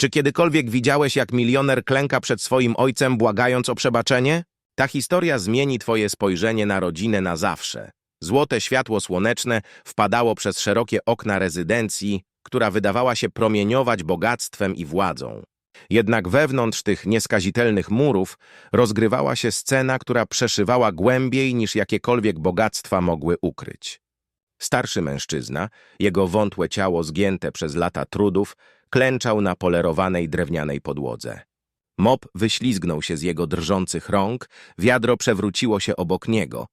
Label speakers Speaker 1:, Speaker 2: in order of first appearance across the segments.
Speaker 1: Czy kiedykolwiek widziałeś, jak milioner klęka przed swoim ojcem, błagając o przebaczenie? Ta historia zmieni twoje spojrzenie na rodzinę na zawsze. Złote światło słoneczne wpadało przez szerokie okna rezydencji, która wydawała się promieniować bogactwem i władzą. Jednak wewnątrz tych nieskazitelnych murów rozgrywała się scena, która przeszywała głębiej niż jakiekolwiek bogactwa mogły ukryć. Starszy mężczyzna, jego wątłe ciało zgięte przez lata trudów, klęczał na polerowanej drewnianej podłodze. Mop wyślizgnął się z jego drżących rąk, wiadro przewróciło się obok niego.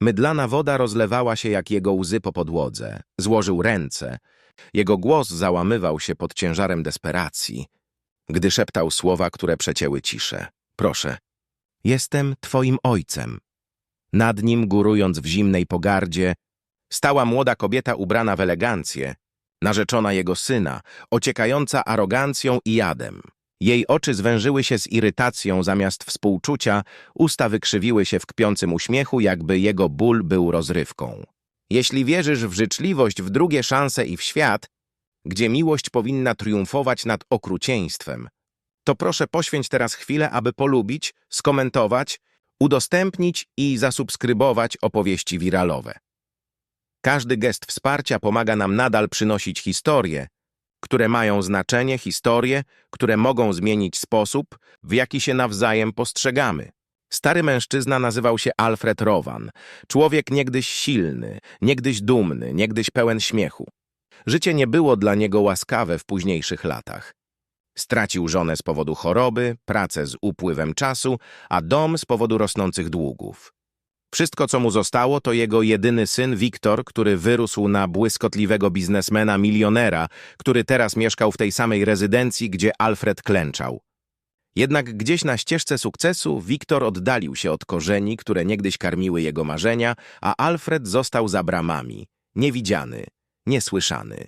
Speaker 1: Mydlana woda rozlewała się jak jego łzy po podłodze. Złożył ręce. Jego głos załamywał się pod ciężarem desperacji, gdy szeptał słowa, które przecięły ciszę. Proszę, jestem twoim ojcem. Nad nim, górując w zimnej pogardzie, stała młoda kobieta ubrana w elegancję, narzeczona jego syna, ociekająca arogancją i jadem. Jej oczy zwężyły się z irytacją zamiast współczucia, usta wykrzywiły się w kpiącym uśmiechu, jakby jego ból był rozrywką. Jeśli wierzysz w życzliwość, w drugie szanse i w świat, gdzie miłość powinna triumfować nad okrucieństwem, to proszę poświęć teraz chwilę, aby polubić, skomentować, udostępnić i zasubskrybować opowieści wiralowe. Każdy gest wsparcia pomaga nam nadal przynosić historie, które mają znaczenie, historie, które mogą zmienić sposób, w jaki się nawzajem postrzegamy. Stary mężczyzna nazywał się Alfred Rowan, człowiek niegdyś silny, niegdyś dumny, niegdyś pełen śmiechu. Życie nie było dla niego łaskawe w późniejszych latach. Stracił żonę z powodu choroby, pracę z upływem czasu, a dom z powodu rosnących długów. Wszystko, co mu zostało, to jego jedyny syn Wiktor, który wyrósł na błyskotliwego biznesmena, milionera, który teraz mieszkał w tej samej rezydencji, gdzie Alfred klęczał. Jednak gdzieś na ścieżce sukcesu Wiktor oddalił się od korzeni, które niegdyś karmiły jego marzenia, a Alfred został za bramami, niewidziany, niesłyszany.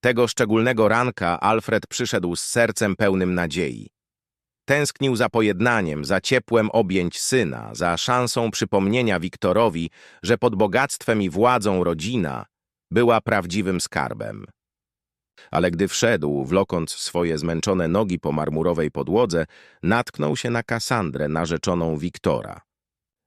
Speaker 1: Tego szczególnego ranka Alfred przyszedł z sercem pełnym nadziei. Tęsknił za pojednaniem, za ciepłem objęć syna, za szansą przypomnienia Wiktorowi, że pod bogactwem i władzą rodzina była prawdziwym skarbem. Ale gdy wszedł, wlokąc swoje zmęczone nogi po marmurowej podłodze, natknął się na Kasandrę, narzeczoną Wiktora.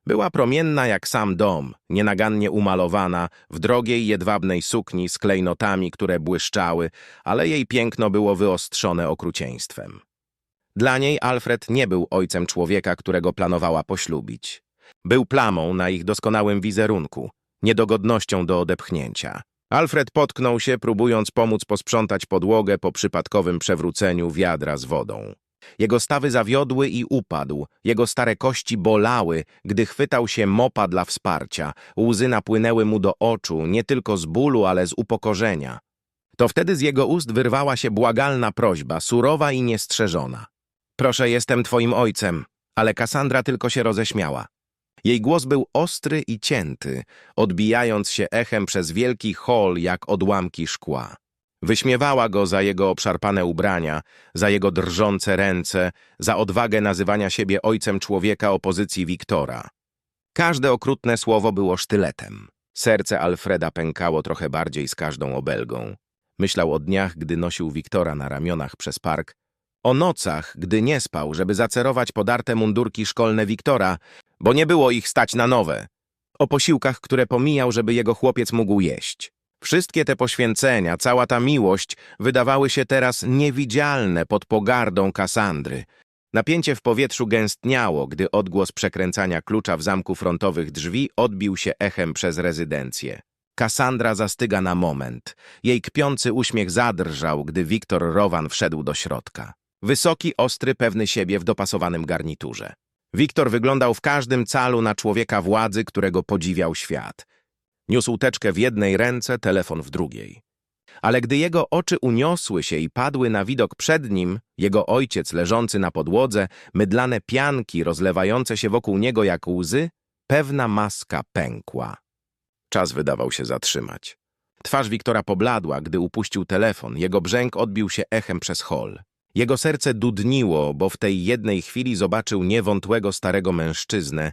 Speaker 1: Była promienna jak sam dom, nienagannie umalowana, w drogiej jedwabnej sukni z klejnotami, które błyszczały, ale jej piękno było wyostrzone okrucieństwem. Dla niej Alfred nie był ojcem człowieka, którego planowała poślubić. Był plamą na ich doskonałym wizerunku, niedogodnością do odepchnięcia. Alfred potknął się, próbując pomóc posprzątać podłogę po przypadkowym przewróceniu wiadra z wodą. Jego stawy zawiodły i upadł, jego stare kości bolały, gdy chwytał się mopa dla wsparcia. Łzy napłynęły mu do oczu, nie tylko z bólu, ale z upokorzenia. To wtedy z jego ust wyrwała się błagalna prośba, surowa i niestrzeżona. Proszę, jestem twoim ojcem, ale Kassandra tylko się roześmiała. Jej głos był ostry i cięty, odbijając się echem przez wielki hol jak odłamki szkła. Wyśmiewała go za jego obszarpane ubrania, za jego drżące ręce, za odwagę nazywania siebie ojcem człowieka opozycji Wiktora. Każde okrutne słowo było sztyletem. Serce Alfreda pękało trochę bardziej z każdą obelgą. Myślał o dniach, gdy nosił Wiktora na ramionach przez park, o nocach, gdy nie spał, żeby zacerować podarte mundurki szkolne Wiktora, bo nie było ich stać na nowe. O posiłkach, które pomijał, żeby jego chłopiec mógł jeść. Wszystkie te poświęcenia, cała ta miłość wydawały się teraz niewidzialne pod pogardą Kasandry. Napięcie w powietrzu gęstniało, gdy odgłos przekręcania klucza w zamku frontowych drzwi odbił się echem przez rezydencję. Kassandra zastyga na moment. Jej kpiący uśmiech zadrżał, gdy Wiktor Rowan wszedł do środka. Wysoki, ostry, pewny siebie w dopasowanym garniturze. Wiktor wyglądał w każdym calu na człowieka władzy, którego podziwiał świat. Niósł teczkę w jednej ręce, telefon w drugiej. Ale gdy jego oczy uniosły się i padły na widok przed nim, jego ojciec leżący na podłodze, mydlane pianki rozlewające się wokół niego jak łzy, pewna maska pękła. Czas wydawał się zatrzymać. Twarz Wiktora pobladła, gdy upuścił telefon. Jego brzęk odbił się echem przez hol. Jego serce dudniło, bo w tej jednej chwili zobaczył niewątłego starego mężczyznę,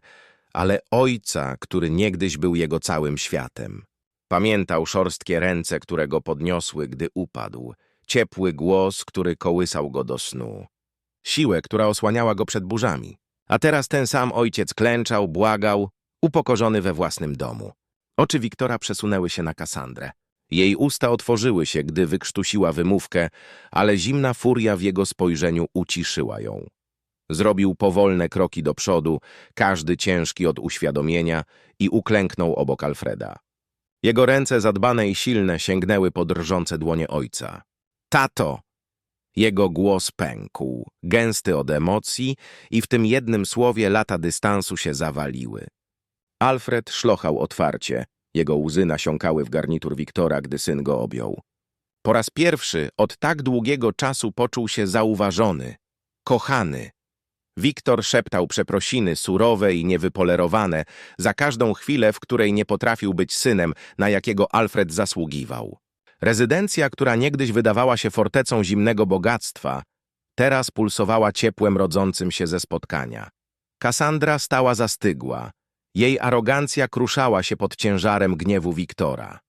Speaker 1: ale ojca, który niegdyś był jego całym światem. Pamiętał szorstkie ręce, które go podniosły, gdy upadł, ciepły głos, który kołysał go do snu. Siłę, która osłaniała go przed burzami. A teraz ten sam ojciec klęczał, błagał, upokorzony we własnym domu. Oczy Wiktora przesunęły się na Kasandrę. Jej usta otworzyły się, gdy wykrztusiła wymówkę, ale zimna furia w jego spojrzeniu uciszyła ją. Zrobił powolne kroki do przodu, każdy ciężki od uświadomienia i uklęknął obok Alfreda. Jego ręce zadbane i silne sięgnęły po drżące dłonie ojca. Tato! Jego głos pękł, gęsty od emocji i w tym jednym słowie lata dystansu się zawaliły. Alfred szlochał otwarcie, jego łzy nasiąkały w garnitur Wiktora, gdy syn go objął. Po raz pierwszy od tak długiego czasu poczuł się zauważony, kochany. Wiktor szeptał przeprosiny surowe i niewypolerowane za każdą chwilę, w której nie potrafił być synem, na jakiego Alfred zasługiwał. Rezydencja, która niegdyś wydawała się fortecą zimnego bogactwa, teraz pulsowała ciepłem rodzącym się ze spotkania. Kassandra stała zastygła. Jej arogancja kruszała się pod ciężarem gniewu Wiktora.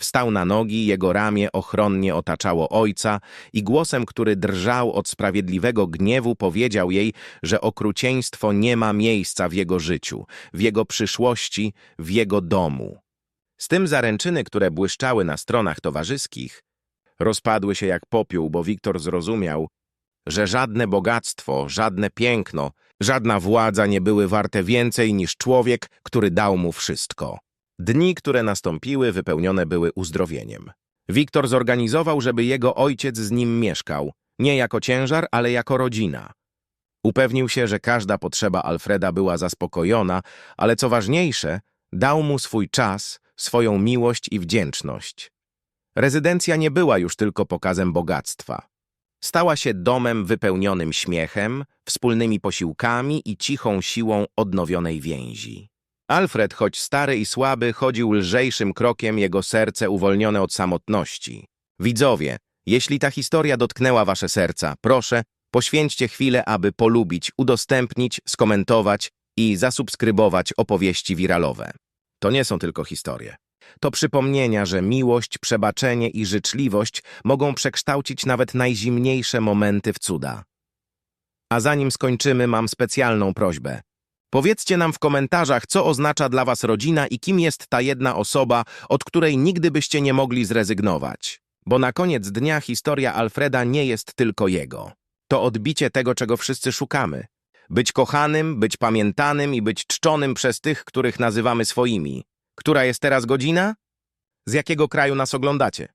Speaker 1: Wstał na nogi, jego ramię ochronnie otaczało ojca i głosem, który drżał od sprawiedliwego gniewu, powiedział jej, że okrucieństwo nie ma miejsca w jego życiu, w jego przyszłości, w jego domu. Z tym zaręczyny, które błyszczały na stronach towarzyskich, rozpadły się jak popiół, bo Wiktor zrozumiał, że żadne bogactwo, żadne piękno, żadna władza nie były warte więcej niż człowiek, który dał mu wszystko. Dni, które nastąpiły, wypełnione były uzdrowieniem. Wiktor zorganizował, żeby jego ojciec z nim mieszkał, nie jako ciężar, ale jako rodzina. Upewnił się, że każda potrzeba Alfreda była zaspokojona, ale co ważniejsze, dał mu swój czas, swoją miłość i wdzięczność. Rezydencja nie była już tylko pokazem bogactwa. Stała się domem wypełnionym śmiechem, wspólnymi posiłkami i cichą siłą odnowionej więzi. Alfred, choć stary i słaby, chodził lżejszym krokiem, jego serce uwolnione od samotności. Widzowie, jeśli ta historia dotknęła wasze serca, proszę, poświęćcie chwilę, aby polubić, udostępnić, skomentować i zasubskrybować opowieści wiralowe. To nie są tylko historie. To przypomnienia, że miłość, przebaczenie i życzliwość mogą przekształcić nawet najzimniejsze momenty w cuda. A zanim skończymy, mam specjalną prośbę. Powiedzcie nam w komentarzach, co oznacza dla was rodzina i kim jest ta jedna osoba, od której nigdy byście nie mogli zrezygnować. Bo na koniec dnia historia Alfreda nie jest tylko jego. To odbicie tego, czego wszyscy szukamy. Być kochanym, być pamiętanym i być czczonym przez tych, których nazywamy swoimi. Która jest teraz godzina? Z jakiego kraju nas oglądacie?